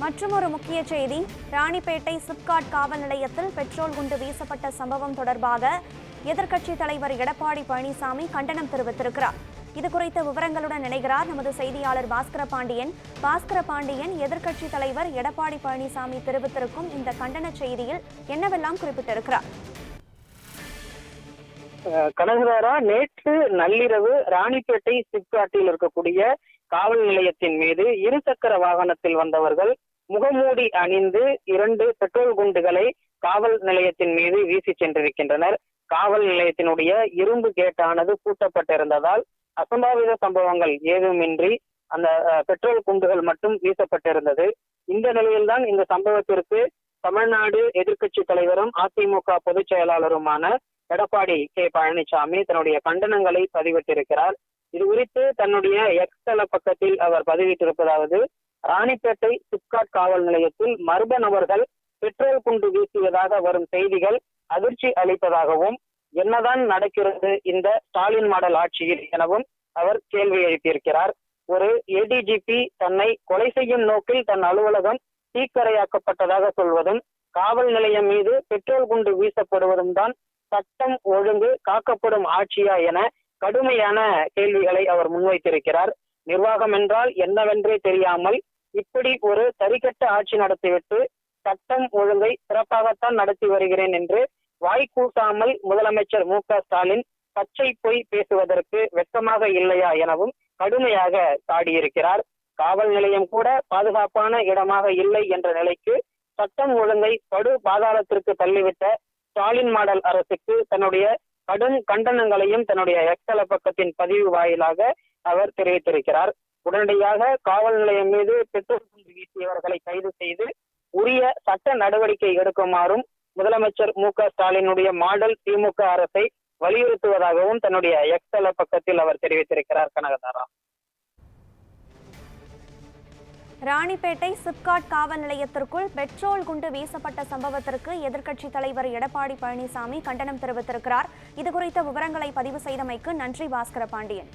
மற்றும் ஒரு முக்கிய செய்தி ராணிப்பேட்டை சிப்காட் காவல் நிலையத்தில் பெட்ரோல் குண்டு வீசப்பட்ட சம்பவம் தொடர்பாக எதிர்க்கட்சித் தலைவர் எடப்பாடி பழனிசாமி கண்டனம் தெரிவித்திருக்கிறார். இது குறித்த விவரங்களுடன் இணைகிறார் நமது செய்தியாளர் பாஸ்கர பாண்டியன். பாஸ்கர பாண்டியன் எதிர்க்கட்சித் தலைவர் எடப்பாடி பழனிசாமி தெரிவித்திருக்கும் இந்த கண்டன செய்தியில் என்னவெல்லாம் குறிப்பிட்டிருக்கிறார்? கனகதாரா நேற்று நள்ளிரவு ராணிப்பேட்டை சிப்காட்டில் இருக்கக்கூடிய காவல் நிலையத்தின் மீது இருசக்கர வாகனத்தில் வந்தவர்கள் முகமூடி அணிந்து இரண்டு பெட்ரோல் குண்டுகளை காவல் நிலையத்தின் மீது வீசி சென்றிருக்கின்றனர். காவல் நிலையத்தினுடைய இரும்பு கேட்டானது பூட்டப்பட்டிருந்ததால் அசம்பாவித சம்பவங்கள் ஏதுமின்றி அந்த பெட்ரோல் குண்டுகள் மட்டும் வீசப்பட்டிருந்தது. இந்த நிலையில்தான் இந்த சம்பவத்திற்கு தமிழ்நாடு எதிர்க்கட்சி தலைவரும் அதிமுக பொதுச் செயலாளருமான எடப்பாடி கே. பழனிசாமி தன்னுடைய கண்டனங்களை பதிவிட்டிருக்கிறார். இது குறித்து தன்னுடைய எக்ஸ் தள பக்கத்தில் அவர் பதிவிட்டிருப்பதாவது ராணிப்பேட்டை சிப்காட் காவல் நிலையத்தில் மர்ம நபர்கள் பெட்ரோல் குண்டு வீசியதாக வரும் செய்திகள் அதிர்ச்சி அளிப்பதாகவும் என்னதான் நடக்கிறது இந்த ஸ்டாலின் மாடல் ஆட்சியில் எனவும் அவர் கேள்வி எழுப்பியிருக்கிறார். ஒரு ஏடிஜிபி தன்னை கொலை செய்யும் நோக்கில் தன் அலுவலகம் தீக்கரையாக்கப்பட்டதாக சொல்வதும் காவல் நிலையம் மீது பெட்ரோல் குண்டு வீசப்படுவதும் தான் சட்டம் ஒழுங்கு காக்கப்படும் ஆட்சியா என கடுமையான கேள்விகளை அவர் முன்வைத்திருக்கிறார். நிர்வாகம் என்றால் என்னவென்றே தெரியாமல் இப்படி ஒரு சரிக்கட்ட ஆட்சி நடத்திவிட்டு சட்டம் ஒழுங்கை சிறப்பாகத்தான் நடத்தி வருகிறேன் என்று வாய் கூட்டாமல் முதலமைச்சர் மு க ஸ்டாலின் பச்சை பொய் பேசுவதற்கு வெட்கமாக இல்லையா எனவும் கடுமையாக சாடியிருக்கிறார். காவல் நிலையம் கூட பாதுகாப்பான இடமாக இல்லை என்ற நிலைக்கு சட்டம் ஒழுங்கை படு பாதாளத்திற்கு தள்ளிவிட்ட ஸ்டாலின் மாடல் அரசுக்கு தன்னுடைய கடும் கண்டனங்களையும் தன்னுடைய எக்ஸல பக்கத்தின் பதிவு வாயிலாக அவர் தெரிவித்திருக்கிறார். உடனடியாக காவல் நிலையம் மீது பெட்ரோல் குண்டு வீசியவர்களை கைது செய்து உரிய சட்ட நடவடிக்கை எடுக்குமாறும் முதலமைச்சர் மு க ஸ்டாலினுடைய மாடல் திமுக அரசை வலியுறுத்துவதாகவும் தன்னுடைய எக்ஸல பக்கத்தில் அவர் தெரிவித்திருக்கிறார் கனகதாரா. ராணிப்பேட்டை சிப்காட் காவல் நிலையத்திற்குள் பெட்ரோல் குண்டு வீசப்பட்ட சம்பவத்திற்கு எதிர்க்கட்சித் தலைவர் எடப்பாடி பழனிசாமி கண்டனம் தெரிவித்திருக்கிறார். இதுகுறித்த விவரங்களை பதிவு செய்தமைக்கு நன்றி பாஸ்கர பாண்டியன்.